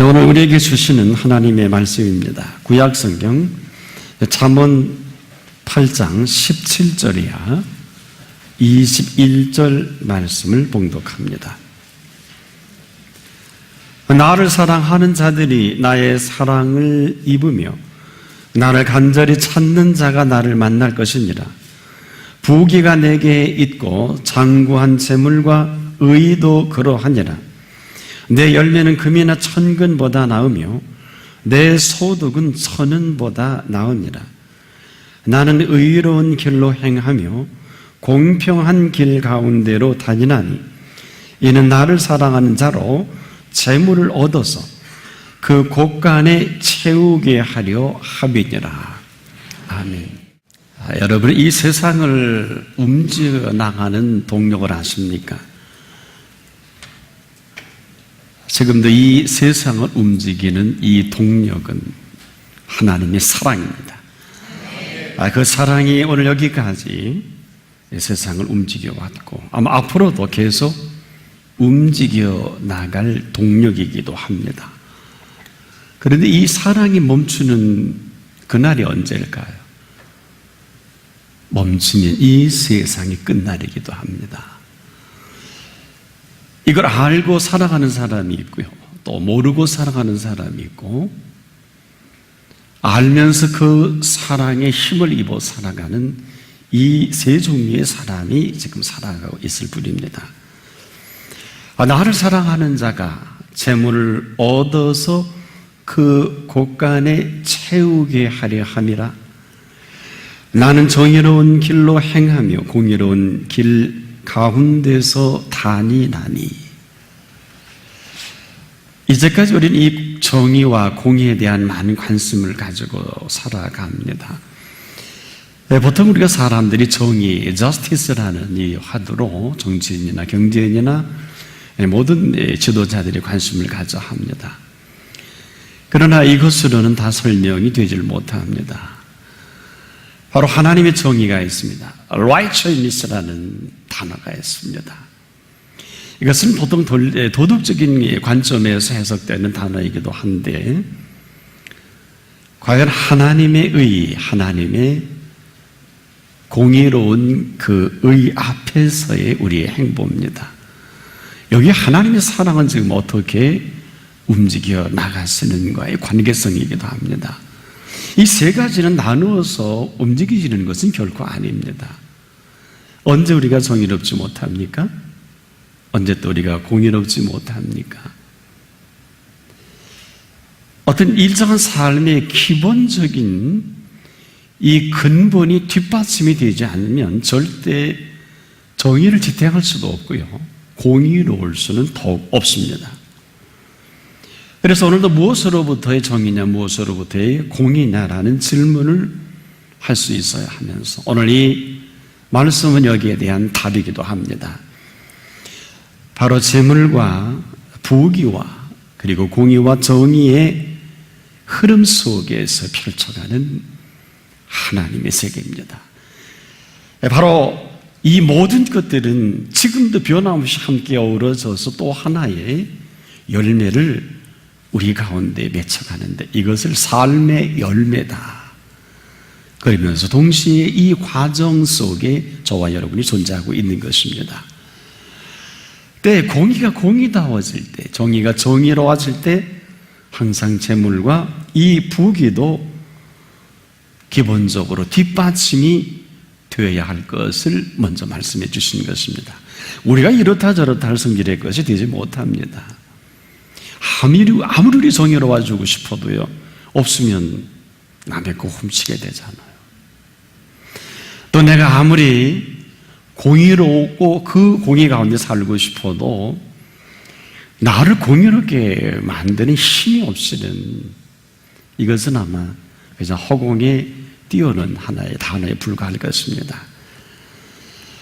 오늘 우리에게 주시는 하나님의 말씀입니다. 구약 성경 잠언 8장 17절이야 21절 말씀을 봉독합니다. 나를 사랑하는 자들이 나의 사랑을 입으며 나를 간절히 찾는 자가 나를 만날 것이니라. 부귀가 내게 있고 장구한 재물과 의도 그러하니라. 내 열매는 금이나 천근보다 나으며 내 소득은 천은보다 나으니라. 나는 의로운 길로 행하며 공평한 길 가운데로 다니나니 이는 나를 사랑하는 자로 재물을 얻어서 그 곳간에 채우게 하려 함이니라. 아멘. 아, 여러분 이 세상을 움직여 나가는 동력을 아십니까? 지금도 이 세상을 움직이는 이 동력은 하나님의 사랑입니다. 아, 그 사랑이 오늘 여기까지 세상을 움직여 왔고 아마 앞으로도 계속 움직여 나갈 동력이기도 합니다. 그런데 이 사랑이 멈추는 그날이 언제일까요? 멈추면 이 세상이 끝날이기도 합니다. 이걸 알고 살아가는 사람이 있고요. 또 모르고 살아가는 사람이 있고, 알면서 그 사랑에 힘을 입어 살아가는 이 세 종류의 사람이 지금 살아가고 있을 뿐입니다. 아, 나를 사랑하는 자가 재물을 얻어서 그 곳간에 채우게 하려 함이라. 나는 정의로운 길로 행하며 공의로운 길 가운데서 다니나니. 이제까지 우리는 이 정의와 공의에 대한 많은 관심을 가지고 살아갑니다. 네, 보통 우리가 사람들이 정의, justice라는 이 화두로 정치인이나 경제인이나 모든 지도자들이 관심을 가져 합니다. 그러나 이것으로는 다 설명이 되질 못합니다. 바로 하나님의 정의가 있습니다. righteousness라는 단어가 있습니다. 이것은 보통 도덕적인 관점에서 해석되는 단어이기도 한데, 과연 하나님의 의, 하나님의 공의로운 그 의 앞에서의 우리의 행보입니다. 여기 하나님의 사랑은 지금 어떻게 움직여 나가시는가의 관계성이기도 합니다. 이 세 가지는 나누어서 움직이시는 것은 결코 아닙니다. 언제 우리가 정의롭지 못합니까? 언제 또 우리가 공의롭지 못합니까? 어떤 일정한 삶의 기본적인 이 근본이 뒷받침이 되지 않으면 절대 정의를 지탱할 수도 없고요. 공의로울 수는 더욱 없습니다. 그래서 오늘도 무엇으로부터의 정의냐, 무엇으로부터의 공의냐라는 질문을 할 수 있어야 하면서 오늘 이 말씀은 여기에 대한 답이기도 합니다. 바로 재물과 부귀와 그리고 공의와 정의의 흐름 속에서 펼쳐가는 하나님의 세계입니다. 바로 이 모든 것들은 지금도 변함없이 함께 어우러져서 또 하나의 열매를 우리 가운데 맺혀가는데 이것을 삶의 열매다. 그러면서 동시에 이 과정 속에 저와 여러분이 존재하고 있는 것입니다. 때 공의가 공의다워질 때, 정의가 정의로워질 때 항상 재물과 이 부귀도 기본적으로 뒷받침이 되어야 할 것을 먼저 말씀해 주신 것입니다. 우리가 이렇다 저렇다 할 성질의 것이 되지 못합니다. 아무리, 아무리 정의로워지고 싶어도요, 없으면 남의 거 훔치게 되잖아요. 또 내가 아무리 공의롭고 그 공의 가운데 살고 싶어도 나를 공의롭게 만드는 힘이 없이는 이것은 아마 그냥 허공에 띄우는 하나의 단어에 불과할 것입니다.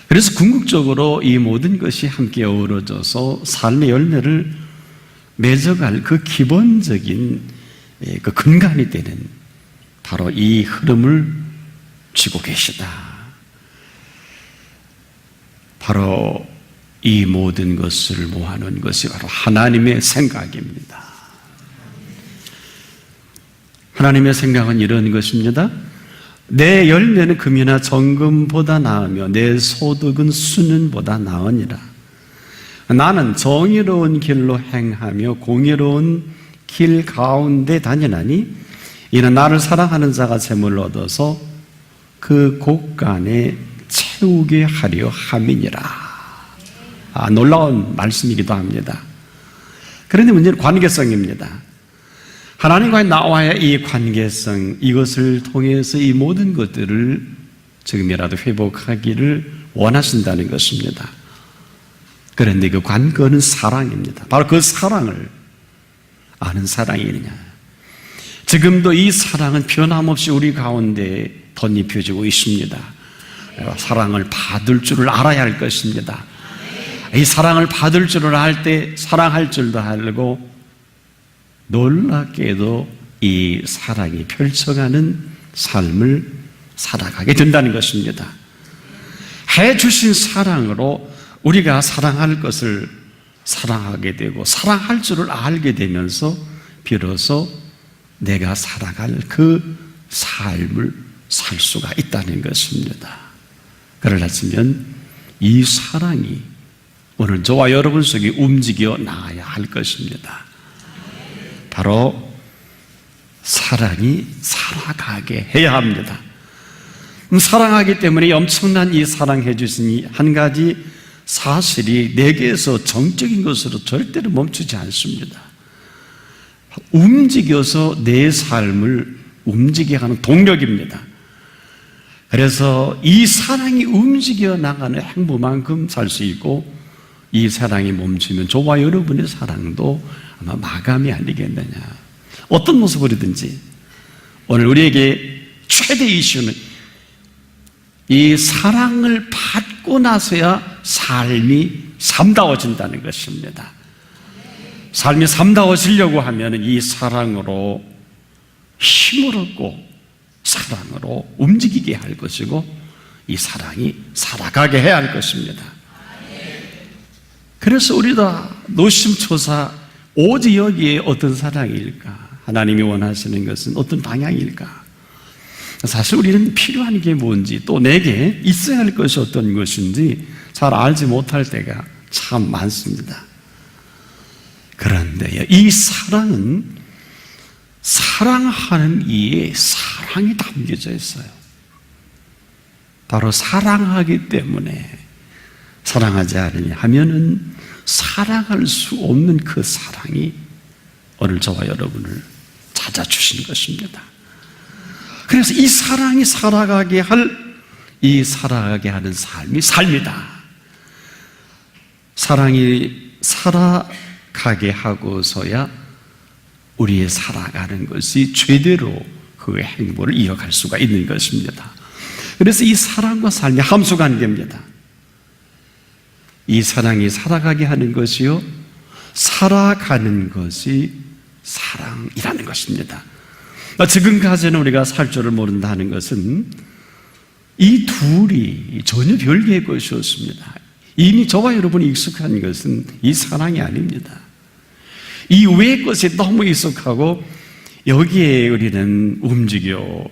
그래서 궁극적으로 이 모든 것이 함께 어우러져서 삶의 열매를 맺어갈 그 기본적인 그 근간이 되는 바로 이 흐름을 쥐고 계시다. 바로 이 모든 것을 모아놓은 것이 바로 하나님의 생각입니다. 하나님의 생각은 이런 것입니다. 내 열매는 금이나 정금보다 나으며 내 소득은 수는보다 나으니라. 나는 정의로운 길로 행하며 공의로운 길 가운데 다니나니 이는 나를 사랑하는 자가 재물을 얻어서 그 곳간에 채우게 하려 함이니라. 아, 놀라운 말씀이기도 합니다. 그런데 문제는 관계성입니다. 하나님과의 나와의 이 관계성, 이것을 통해서 이 모든 것들을 지금이라도 회복하기를 원하신다는 것입니다. 그런데 그 관건은 사랑입니다. 바로 그 사랑을 아는 사랑이느냐. 지금도 이 사랑은 변함없이 우리 가운데 덧입혀지고 있습니다. 사랑을 받을 줄을 알아야 할 것입니다. 이 사랑을 받을 줄을 알 때 사랑할 줄도 알고 놀랍게도 이 사랑이 펼쳐가는 삶을 살아가게 된다는 것입니다. 해 주신 사랑으로 우리가 사랑할 것을 사랑하게 되고 사랑할 줄을 알게 되면서 비로소 내가 살아갈 그 삶을 살 수가 있다는 것입니다. 그러려면 이 사랑이 오늘 저와 여러분 속에 움직여 나가야 할 것입니다. 바로 사랑이 살아가게 해야 합니다. 음, 사랑하기 때문에 엄청난 이 사랑해 이한 가지 사실이 내게서 정적인 것으로 절대로 멈추지 않습니다. 움직여서 내 삶을 움직여 하는 동력입니다. 그래서 이 사랑이 움직여 나가는 행보만큼 살 수 있고 이 사랑이 멈추면 저와 여러분의 사랑도 아마 마감이 아니겠느냐. 어떤 모습으로든지 오늘 우리에게 최대 이슈는 이 사랑을 받고 나서야 삶이 삼다워진다는 것입니다. 삶이 삼다워지려고 하면 이 사랑으로 힘을 얻고 사랑으로 움직이게 할 것이고 이 사랑이 살아가게 해야 할 것입니다. 그래서 우리가 노심초사 오직 여기에 어떤 사랑일까? 하나님이 원하시는 것은 어떤 방향일까? 사실 우리는 필요한 게 뭔지 또 내게 있어야 할 것이 어떤 것인지 잘 알지 못할 때가 참 많습니다. 그런데 이 사랑은 사랑하는 이에 사랑이 담겨져 있어요. 바로 사랑하기 때문에 사랑하지 않으냐 하면은 사랑할 수 없는 그 사랑이 오늘 저와 여러분을 찾아주신 것입니다. 그래서 이 사랑이 살아가게 할, 이 살아가게 하는 삶이 삶이다. 사랑이 살아가게 하고서야 우리의 살아가는 것이 최대로 그 행보를 이어갈 수가 있는 것입니다. 그래서 이 사랑과 삶의 함수 관계입니다. 이 사랑이 살아가게 하는 것이요, 살아가는 것이 사랑이라는 것입니다. 지금까지는 우리가 살 줄을 모른다는 것은 이 둘이 전혀 별개의 것이었습니다. 이미 저와 여러분이 익숙한 것은 이 사랑이 아닙니다. 이 외의 것이 너무 익숙하고 여기에 우리는 움직여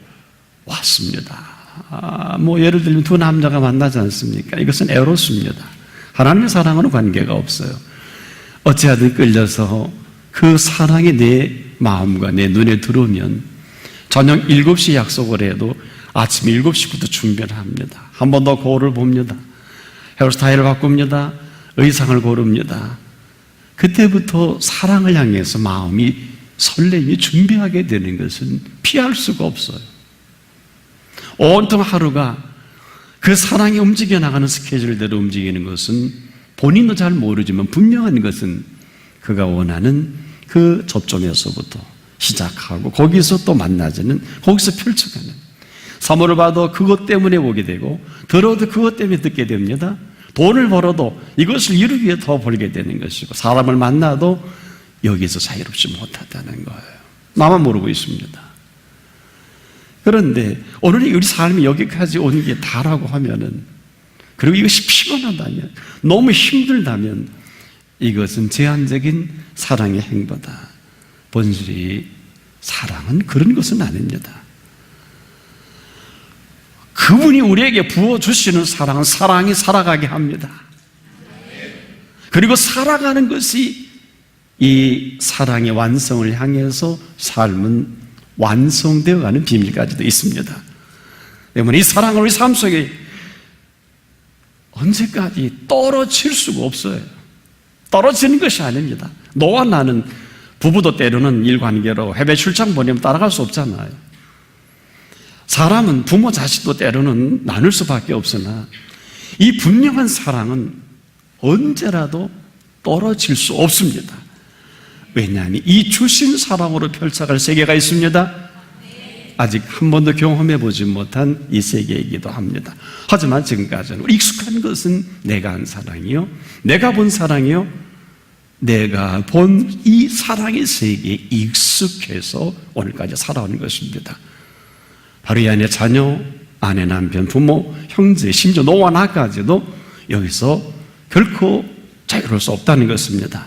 왔습니다. 아, 뭐 예를 들면 두 남자가 만나지 않습니까? 이것은 에로스입니다. 하나님의 사랑하는 관계가 없어요. 어찌하든 끌려서 그 사랑이 내 마음과 내 눈에 들어오면 저녁 7시 약속을 해도 아침 7시부터 준비를 합니다. 한 번 더 거울을 봅니다. 헤어스타일을 바꿉니다. 의상을 고릅니다. 그때부터 사랑을 향해서 마음이 설렘이 준비하게 되는 것은 피할 수가 없어요. 온통 하루가 그 사랑이 움직여 나가는 스케줄대로 움직이는 것은 본인도 잘 모르지만 분명한 것은 그가 원하는 그 접점에서부터 시작하고 거기서 또 만나지는 거기서 펼쳐가는 사모를 봐도 그것 때문에 오게 되고 들어도 그것 때문에 듣게 됩니다. 돈을 벌어도 이것을 이루기 위해 더 벌게 되는 것이고 사람을 만나도 여기서 자유롭지 못하다는 거예요. 나만 모르고 있습니다. 그런데 오늘 우리 삶이 여기까지 온게 다라고 하면은 그리고 이것이 피곤하다면 너무 힘들다면 이것은 제한적인 사랑의 행보다 본질이 사랑은 그런 것은 아닙니다. 그분이 우리에게 부어주시는 사랑은 사랑이 살아가게 합니다. 그리고 살아가는 것이 이 사랑의 완성을 향해서 삶은 완성되어 가는 비밀까지도 있습니다. 때문에 이 사랑을 우리 삶 속에 언제까지 떨어질 수가 없어요. 떨어지는 것이 아닙니다. 너와 나는 부부도 때로는 일관계로 해외 출장 보내면 따라갈 수 없잖아요. 사람은 부모 자식도 때로는 나눌 수밖에 없으나 이 분명한 사랑은 언제라도 떨어질 수 없습니다. 왜냐하면 이 주신 사랑으로 펼쳐갈 세계가 있습니다. 아직 한 번도 경험해 보지 못한 이 세계이기도 합니다. 하지만 지금까지는 익숙한 것은 내가 한 사랑이요, 내가 본 사랑이요, 내가 본 이 사랑의 세계에 익숙해서 오늘까지 살아오는 것입니다. 바로 이 안에 자녀, 아내, 남편, 부모, 형제, 심지어 너와 나까지도 여기서 결코 자유로울 수 없다는 것입니다.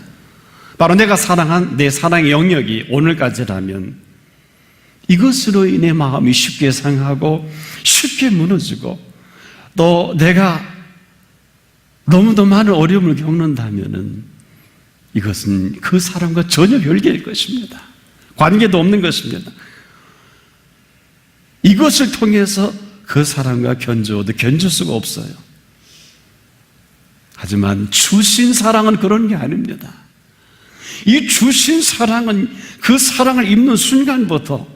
바로 내가 사랑한 내 사랑의 영역이 오늘까지라면 이것으로 인해 마음이 쉽게 상하고 쉽게 무너지고 또 내가 너무도 많은 어려움을 겪는다면은 이것은 그 사람과 전혀 별개일 것입니다. 관계도 없는 것입니다. 이것을 통해서 그 사람과 견주어도 견줄 수가 없어요. 하지만 주신 사랑은 그런 게 아닙니다. 이 주신 사랑은 그 사랑을 입는 순간부터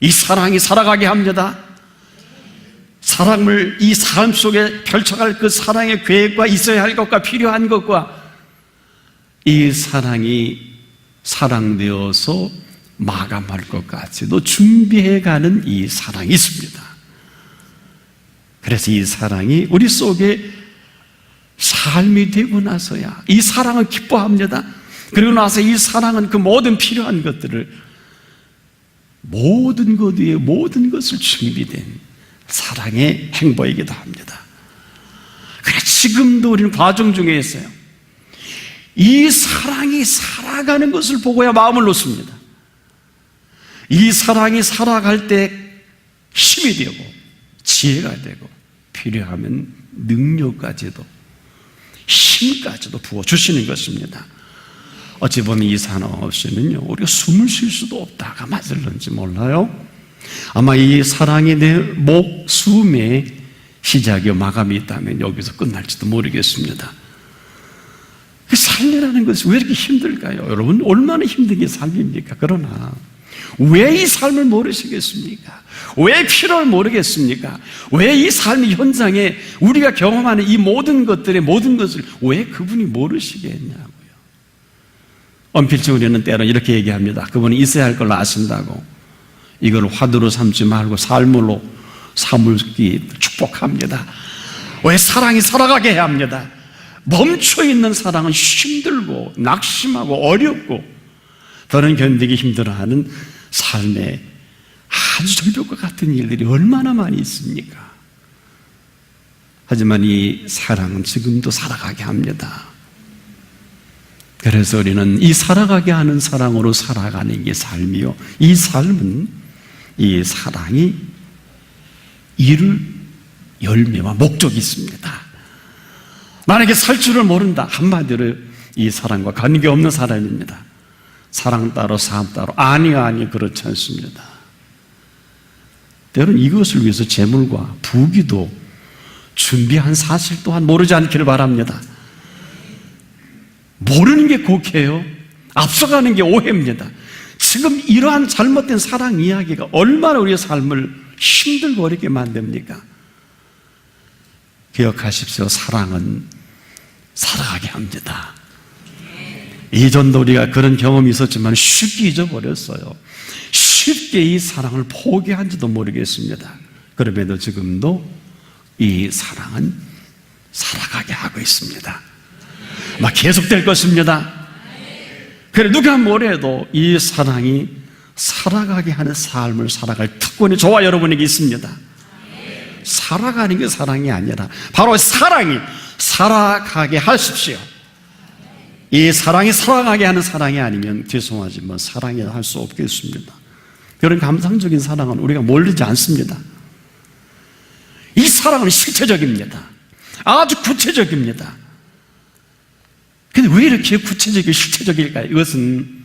이 사랑이 살아가게 합니다. 사랑을 이 삶 속에 펼쳐갈 그 사랑의 계획과 있어야 할 것과 필요한 것과 이 사랑이 사랑되어서 마감할 것까지도 준비해가는 이 사랑이 있습니다. 그래서 이 사랑이 우리 속에 삶이 되고 나서야 이 사랑을 기뻐합니다. 그리고 나서 이 사랑은 그 모든 필요한 것들을 모든 것 위에 모든 것을 준비된 사랑의 행보이기도 합니다. 그래 지금도 우리는 과정 중에 있어요. 이 사랑이 살아가는 것을 보고야 마음을 놓습니다. 이 사랑이 살아갈 때 힘이 되고 지혜가 되고 필요하면 능력까지도 힘까지도 부어 주시는 것입니다. 어찌 보면 이 사랑 없이는요 우리가 숨을 쉴 수도 없다가 맞을런지 몰라요. 아마 이 사랑이 내 목숨의 시작이요 마감이 있다면 여기서 끝날지도 모르겠습니다. 그 삶이라는 것이 왜 이렇게 힘들까요? 여러분 얼마나 힘든 게 삶입니까? 그러나 왜 이 삶을 모르시겠습니까? 왜 필요를 모르겠습니까? 왜 이 삶의 현장에 우리가 경험하는 이 모든 것들의 모든 것을 왜 그분이 모르시겠냐고요. 언필증 우리는 때로 이렇게 얘기합니다. 그분이 있어야 할걸 아신다고. 이걸 화두로 삼지 말고 삶으로 삼을기 축복합니다. 왜 사랑이 살아가게 해야 합니다. 멈춰 있는 사랑은 힘들고 낙심하고 어렵고 더는 견디기 힘들어하는 삶에 아주 절벽과 같은 일들이 얼마나 많이 있습니까? 하지만 이 사랑은 지금도 살아가게 합니다. 그래서 우리는 이 살아가게 하는 사랑으로 살아가는 게 삶이요. 이 삶은 이 사랑이 이룰 열매와 목적이 있습니다. 만약에 살 줄을 모른다. 한마디로 이 사랑과 관계 없는 사람입니다. 사랑 따로 사람 따로 아니 아니 그렇지 않습니다. 때로는 이것을 위해서 재물과 부기도 준비한 사실 또한 모르지 않기를 바랍니다. 모르는 게 곡해요. 앞서가는 게 오해입니다. 지금 이러한 잘못된 사랑 이야기가 얼마나 우리의 삶을 힘들고 어렵게 만듭니까? 기억하십시오. 사랑은 살아가게 합니다. 이전도 우리가 그런 경험이 있었지만 쉽게 잊어버렸어요. 쉽게 이 사랑을 포기한지도 모르겠습니다. 그럼에도 지금도 이 사랑은 살아가게 하고 있습니다. 막 계속될 것입니다. 그래 누가 뭐래도 이 사랑이 살아가게 하는 삶을 살아갈 특권이 저와 여러분에게 있습니다. 살아가는 게 사랑이 아니라 바로 사랑이 살아가게 하십시오. 이 사랑이 살아가게 하는 사랑이 아니면 죄송하지만 사랑이 할 수 없겠습니다. 그런 감상적인 사랑은 우리가 모르지 않습니다. 이 사랑은 실체적입니다. 아주 구체적입니다. 근데 왜 이렇게 구체적이고 실체적일까요? 이것은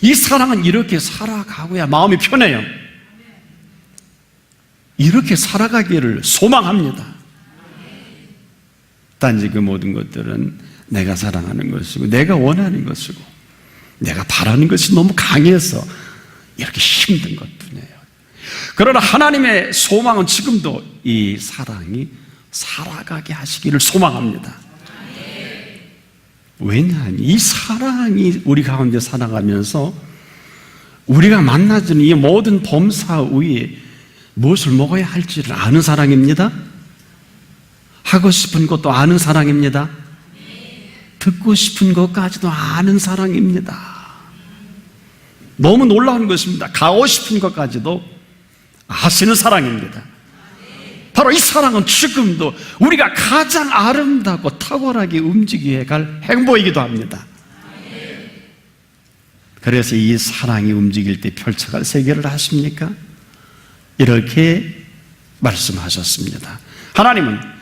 이 사랑은 이렇게 살아가고야 마음이 편해요. 이렇게 살아가기를 소망합니다. 단지 그 모든 것들은 내가 사랑하는 것이고, 내가 원하는 것이고, 내가 바라는 것이 너무 강해서 이렇게 힘든 것 뿐이에요. 그러나 하나님의 소망은 지금도 이 사랑이 살아가게 하시기를 소망합니다. 왜냐하면 이 사랑이 우리 가운데 살아가면서 우리가 만나주는 이 모든 범사 위에 무엇을 먹어야 할지를 아는 사랑입니다. 하고 싶은 것도 아는 사랑입니다. 듣고 싶은 것까지도 아는 사랑입니다. 너무 놀라운 것입니다. 가고 싶은 것까지도 아시는 사랑입니다. 바로 이 사랑은 지금도 우리가 가장 아름답고 탁월하게 움직여야 갈 행보이기도 합니다. 그래서 이 사랑이 움직일 때 펼쳐갈 세계를 아십니까? 이렇게 말씀하셨습니다. 하나님은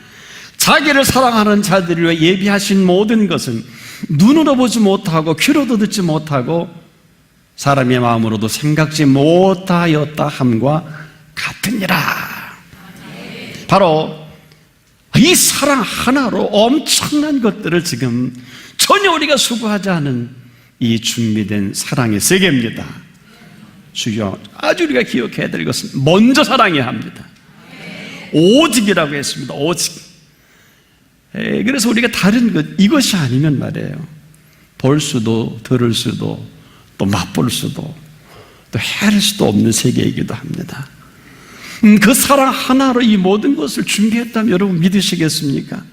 자기를 사랑하는 자들을 위해 예비하신 모든 것은 눈으로 보지 못하고 귀로도 듣지 못하고 사람의 마음으로도 생각지 못하였다 함과 같으니라. 바로 이 사랑 하나로 엄청난 것들을 지금 전혀 우리가 수고하지 않은 이 준비된 사랑의 세계입니다. 주여 아주 우리가 기억해야 될 것은 먼저 사랑해야 합니다. 오직이라고 했습니다. 오직. 에, 그래서 우리가 다른 것 이것이 아니면 말이에요. 볼 수도 들을 수도 또 맛볼 수도 또 해할 수도 없는 세계이기도 합니다. 음, 그 사랑 하나로 이 모든 것을 준비했다면 여러분 믿으시겠습니까?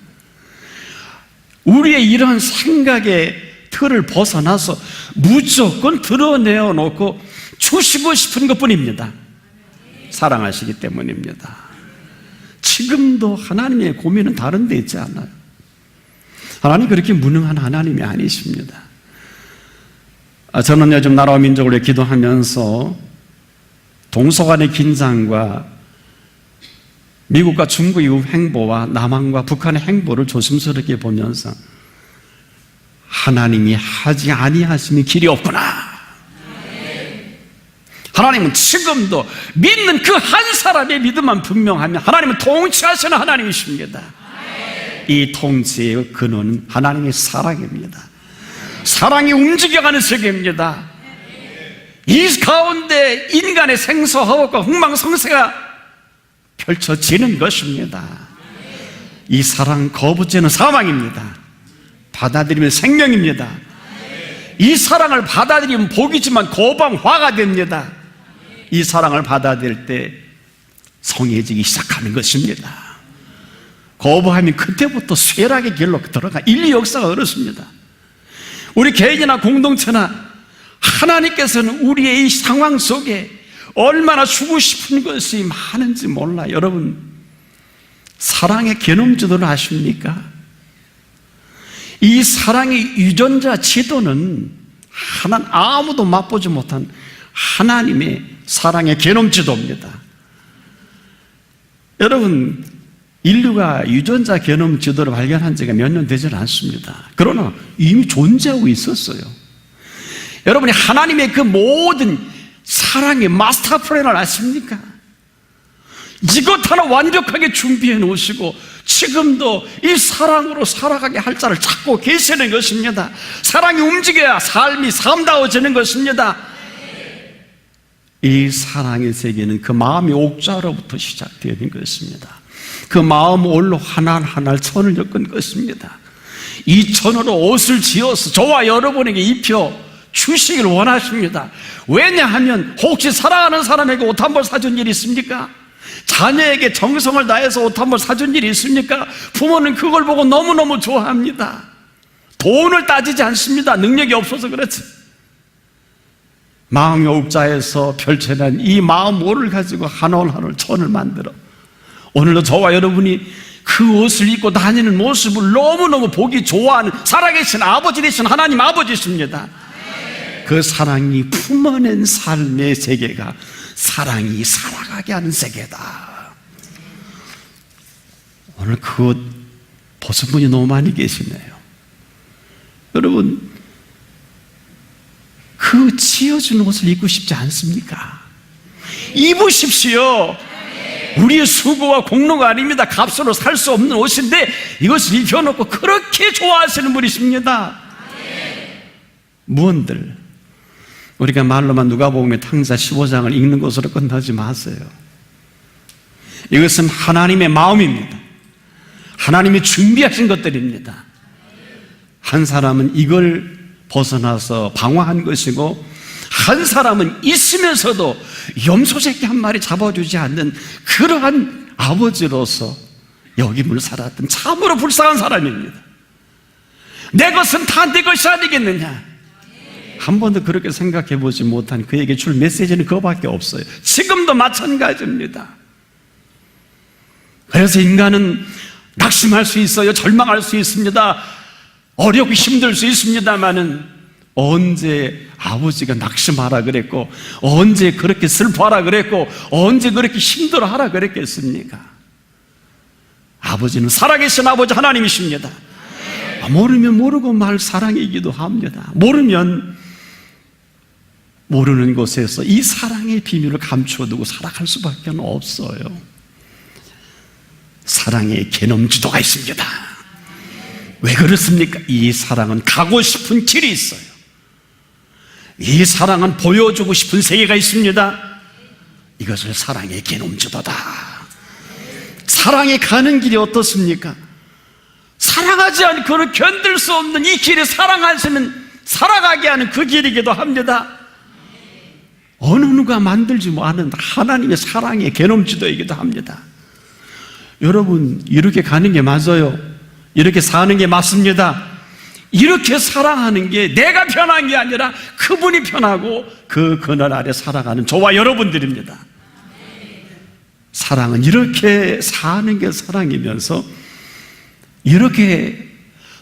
우리의 이런 생각의 틀을 벗어나서 무조건 드러내어 놓고 주시고 싶은 것 뿐입니다. 사랑하시기 때문입니다. 지금도 하나님의 고민은 다른 데 있지 않아요. 하나님 그렇게 무능한 하나님이 아니십니다. 아, 저는 요즘 나라와 민족을 위해 기도하면서 동서간의 긴장과 미국과 중국의 행보와 남한과 북한의 행보를 조심스럽게 보면서 하나님이 하지 아니하시니 길이 없구나. 하나님은 지금도 믿는 그 한 사람의 믿음만 분명하면 하나님은 통치하시는 하나님이십니다. 이 통치의 근원은 하나님의 사랑입니다. 사랑이 움직여가는 세계입니다. 이 가운데 인간의 생소하고 흥망성쇠가 펼쳐지는 것입니다. 이 사랑 거부죄는 사망입니다. 받아들이면 생명입니다. 이 사랑을 받아들이면 복이지만 고방 화가 됩니다. 이 사랑을 받아들일 때 성해지기 시작하는 것입니다. 거부하면 그때부터 쇠락의 길로 들어가 인류 역사가 어렵습니다. 우리 개인이나 공동체나 하나님께서는 우리의 이 상황 속에 얼마나 주고 싶은 것이 많은지 몰라. 여러분, 사랑의 개념지도를 아십니까? 이 사랑의 유전자 지도는 하나 아무도 맛보지 못한 하나님의 사랑의 개념 지도입니다. 여러분, 인류가 유전자 개념 지도를 발견한 지가 몇 년 되지 않습니다. 그러나 이미 존재하고 있었어요. 여러분이 하나님의 그 모든 사랑의 마스터 플랜을 아십니까? 이것 하나 완벽하게 준비해 놓으시고 지금도 이 사랑으로 살아가게 할 자를 찾고 계시는 것입니다. 사랑이 움직여야 삶이 삶다워지는 것입니다. 이 사랑의 세계는 그 마음의 옥자로부터 시작되는 것입니다. 그 마음 올로 하나하나 천을 엮은 것입니다. 이 천으로 옷을 지어서 저와 여러분에게 입혀 주시길 원하십니다. 왜냐하면 혹시 사랑하는 사람에게 옷 한 벌 사준 일 있습니까? 자녀에게 정성을 다해서 옷 한 벌 사준 일이 있습니까? 부모는 그걸 보고 너무너무 좋아합니다. 돈을 따지지 않습니다. 능력이 없어서 그렇지. 마음의 옥자에서 펼쳐낸 이 마음 오를 가지고 한 올 한 올 천을 만들어 오늘도 저와 여러분이 그 옷을 입고 다니는 모습을 너무너무 보기 좋아하는 살아계신 아버지 되신 하나님 아버지십니다. 그 사랑이 품어낸 삶의 세계가 사랑이 살아가게 하는 세계다. 오늘 그것 벗은 분이 너무 많이 계시네요. 여러분, 그 지어준 옷을 입고 싶지 않습니까? 입으십시오. 우리의 수고와 공로가 아닙니다. 값으로 살 수 없는 옷인데 이것을 입혀놓고 그렇게 좋아하시는 분이십니다. 무언들 우리가 말로만 누가 보면 탕자 15장을 읽는 것으로 끝나지 마세요. 이것은 하나님의 마음입니다. 하나님이 준비하신 것들입니다. 한 사람은 이걸 벗어나서 방황한 것이고 한 사람은 있으면서도 염소 새끼 한 마리 잡아주지 않는 그러한 아버지로서 여김을 살았던 참으로 불쌍한 사람입니다. 내 것은 다 내 것이 아니겠느냐? 한 번도 그렇게 생각해 보지 못한 그에게 줄 메시지는 그거밖에 없어요. 지금도 마찬가지입니다. 그래서 인간은 낙심할 수 있어요. 절망할 수 있습니다. 어렵고 힘들 수 있습니다만은 언제 아버지가 낙심하라 그랬고 언제 그렇게 슬퍼하라 그랬고 언제 그렇게 힘들어하라 그랬겠습니까? 아버지는 살아계신 아버지 하나님이십니다. 모르면 모르고 말 사랑이기도 합니다. 모르면 모르는 곳에서 이 사랑의 비밀을 감추어두고 살아갈 수밖에 없어요. 사랑의 개념 지도가 있습니다. 왜 그렇습니까? 이 사랑은 가고 싶은 길이 있어요. 이 사랑은 보여주고 싶은 세계가 있습니다. 이것을 사랑의 개념 지도다. 사랑에 가는 길이 어떻습니까? 사랑하지 않고는 견딜 수 없는 이 길에 사랑하시는 살아가게 하는 그 길이기도 합니다. 어느 누가 만들지 않은 하나님의 사랑의 개념 지도이기도 합니다. 여러분, 이렇게 가는 게 맞아요. 이렇게 사는 게 맞습니다. 이렇게 사랑하는 게 내가 편한 게 아니라 그분이 편하고 그 그늘 아래 살아가는 저와 여러분들입니다. 사랑은 이렇게 사는 게 사랑이면서 이렇게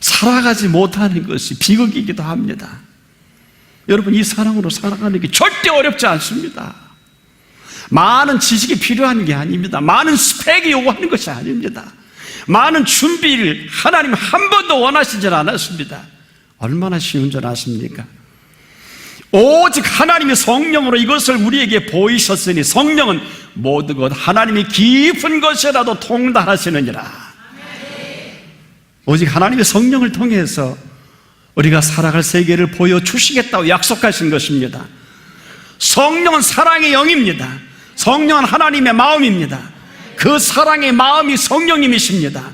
살아가지 못하는 것이 비극이기도 합니다. 여러분, 이 사랑으로 살아가는 게 절대 어렵지 않습니다. 많은 지식이 필요한 게 아닙니다. 많은 스펙이 요구하는 것이 아닙니다. 많은 준비를 하나님 한 번도 원하시질 않았습니다. 얼마나 쉬운 줄 아십니까? 오직 하나님의 성령으로 이것을 우리에게 보이셨으니 성령은 모든 것 하나님이 깊은 것이라도 통달하시느니라. 오직 하나님의 성령을 통해서 우리가 살아갈 세계를 보여주시겠다고 약속하신 것입니다. 성령은 사랑의 영입니다. 성령은 하나님의 마음입니다. 그 사랑의 마음이 성령님이십니다.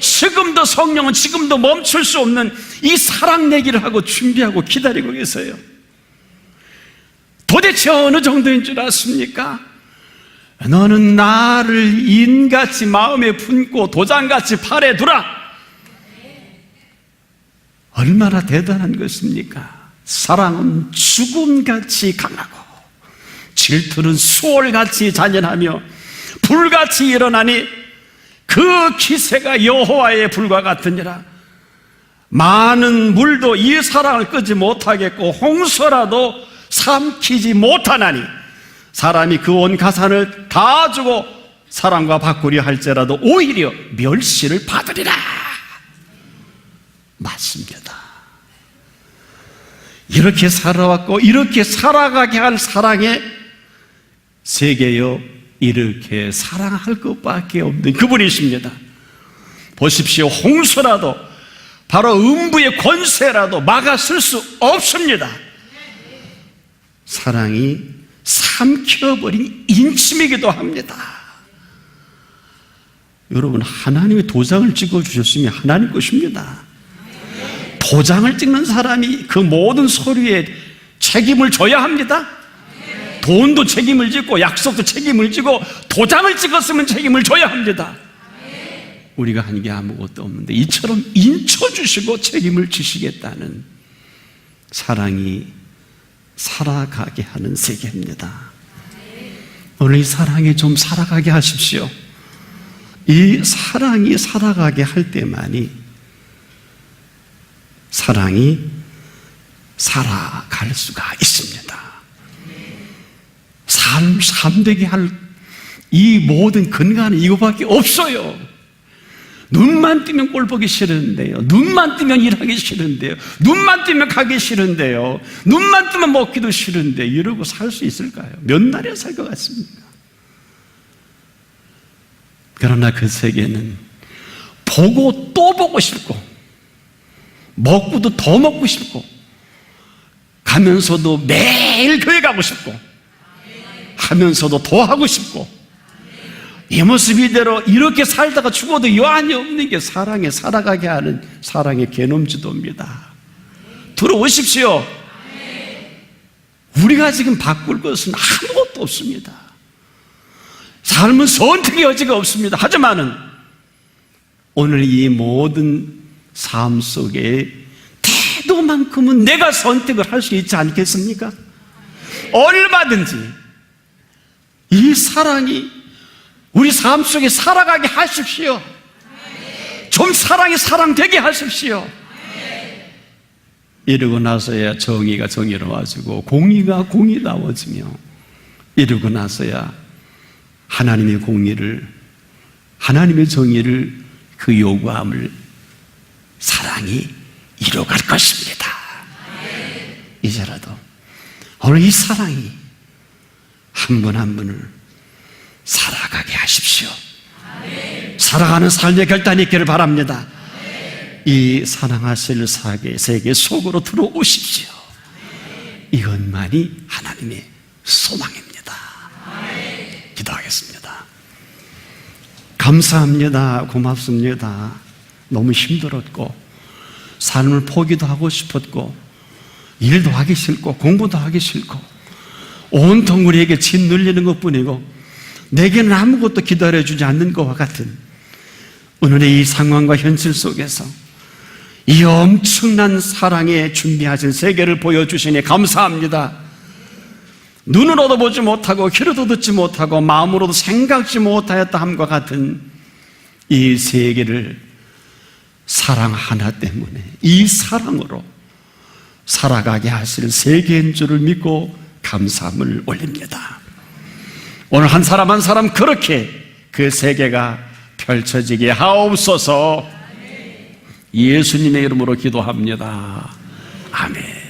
지금도 성령은 지금도 멈출 수 없는 이 사랑 내기를 하고 준비하고 기다리고 계세요. 도대체 어느 정도인 줄 아십니까? 너는 나를 인같이 마음에 품고 도장같이 팔에 두라. 얼마나 대단한 것입니까? 사랑은 죽음같이 강하고 질투는 수월같이 잔인하며 불같이 일어나니 그 기세가 여호와의 불과 같으니라 많은 물도 이 사랑을 끄지 못하겠고 홍수라도 삼키지 못하나니 사람이 그 온 가산을 다 주고 사랑과 바꾸려 할지라도 오히려 멸시를 받으리라 맞습니다. 이렇게 살아왔고 이렇게 살아가게 할 사랑의 세계여 이렇게 사랑할 것밖에 없는 그분이십니다. 보십시오. 홍수라도 바로 음부의 권세라도 막아설 수 없습니다. 사랑이 삼켜버린 인침이기도 합니다. 여러분, 하나님의 도장을 찍어주셨으면 하나님 것입니다. 도장을 찍는 사람이 그 모든 서류에 책임을 져야 합니다. 돈도 책임을 지고 약속도 책임을 지고 도장을 찍었으면 책임을 져야 합니다. 우리가 한 게 아무것도 없는데 이처럼 인쳐주시고 책임을 지시겠다는 사랑이 살아가게 하는 세계입니다. 오늘 이 사랑에 좀 살아가게 하십시오. 이 사랑이 살아가게 할 때만이 사랑이 살아갈 수가 있습니다. 삶, 삶되게 할 이 모든 근간은 이거밖에 없어요. 눈만 뜨면 꼴 보기 싫은데요. 눈만 뜨면 일하기 싫은데요. 눈만 뜨면 가기 싫은데요. 눈만 뜨면 먹기도 싫은데 이러고 살 수 있을까요? 몇 날이나 살 것 같습니까? 그러나 그 세계는 보고 또 보고 싶고 먹고도 더 먹고 싶고 가면서도 매일 교회 가고 싶고 하면서도 더 하고 싶고 이 모습 이대로 이렇게 살다가 죽어도 여한이 없는 게 사랑에 살아가게 하는 사랑의 개놈지도입니다. 들어오십시오. 우리가 지금 바꿀 것은 아무것도 없습니다. 삶은 선택의 여지가 없습니다. 하지만은 오늘 이 모든 삶 속에 태도만큼은 내가 선택을 할 수 있지 않겠습니까? 얼마든지 이 사랑이 우리 삶 속에 살아가게 하십시오. 좀 사랑이 사랑되게 하십시오. 이러고 나서야 정의가 정의로워지고 공의가 공의다워지며 이러고 나서야 하나님의 공의를 하나님의 정의를 그 요구함을 사랑이 이뤄갈 것입니다. 이제라도 오늘 이 사랑이 한분한 분을 살아가게 하십시오. 살아가는 삶의 결단이 있기를 바랍니다. 이 사랑하실 세계 속으로 들어오십시오. 이것만이 하나님의 소망입니다. 기도하겠습니다. 감사합니다. 고맙습니다. 너무 힘들었고, 삶을 포기도 하고 싶었고, 일도 하기 싫고, 공부도 하기 싫고, 온통 우리에게 짓 눌리는 것 뿐이고, 내게는 아무것도 기다려주지 않는 것과 같은 오늘의 이 상황과 현실 속에서 이 엄청난 사랑에 준비하신 세계를 보여주시니 감사합니다. 눈으로도 보지 못하고 귀로도 듣지 못하고 마음으로도 생각지 못하였다 함과 같은 이 세계를 사랑 하나 때문에 이 사랑으로 살아가게 하실 세계인 줄을 믿고 감사함을 올립니다. 오늘 한 사람 한 사람 그렇게 그 세계가 펼쳐지게 하옵소서 예수님의 이름으로 기도합니다. 아멘.